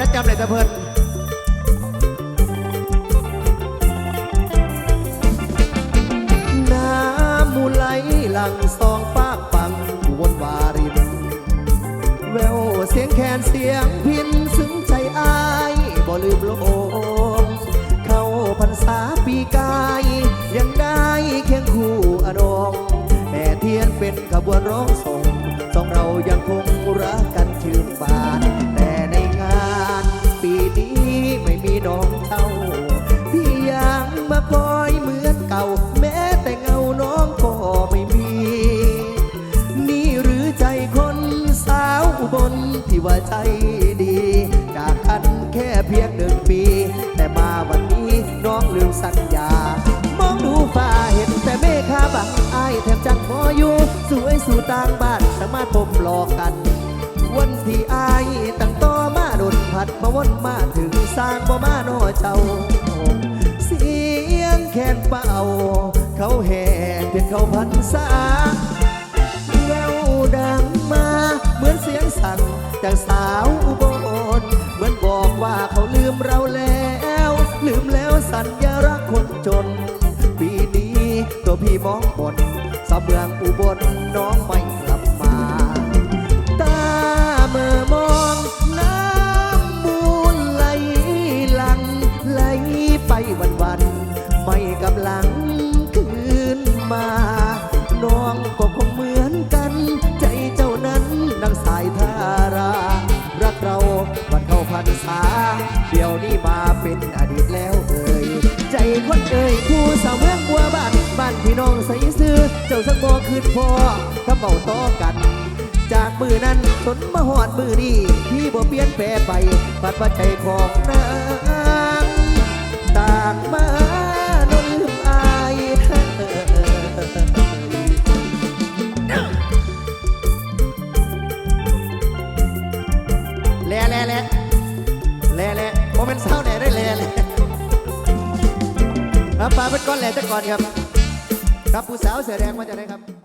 เลยต่เพิ่นน้ำมูไหลหลังสองปากฟังวนวารินแววเสียงแคนเสียงพินซึ้งใจอายบ่ลืมโลมเข้าพรรษาปีกายยังได้เคียงคู่อดองแต่เทียนเป็นขบวนร้อง น้องเท่าพี่ยังมาคอยเหมือนเก่า แม้แต่เงาน้องก็ไม่มี นี่หรือใจคนสาวอุบลที่ว่าใจดี จากกันแค่เพียงหนึ่งปี แต่มาวันนี้น้องลืมสัญญา มองดูฟ้าเห็นแต่เมฆาบังอายแทบจังมออยู่ สวยสู่ต่างบ้านสามารถพบหลอกกัน วันที่อายตั้งต่อมา ผัดมาวนมาถึงสร้างบ่มาโนเจ้า เสียงแคนเป่า เขาแห่เพียงเขาพันษาแววดังมา เหมือนเสียงสั่นจากสาวอุบลเหมือนบอกว่าเขาลืมเราแล้ว ลืมแล้วสัญญารักคนจน ปีนี้ตัวพี่มองบนสาวเมืองอุบลน้องไม่ ดังสายทารา รักเราวันเข้าพรรษา เดี๋ยวนี้มาเป็นอดีตแล้วเอ่ยใจคนเอ่ยผู้สาวเมืองบัวบ้านบ้านพี่น้องใส่ซื้อ เจ้าสักบ่คืนพอถ้าเบาต่อกัน จากมือนั้นสนมาหอดมือนี้พี่บ่เปลี่ยนแปรไปปัดว่าใจของนาง ปลาเป็นก้อนแหล่จะก่อนครับ ครับผู้สาวเสือแดงมาจากไหนครับ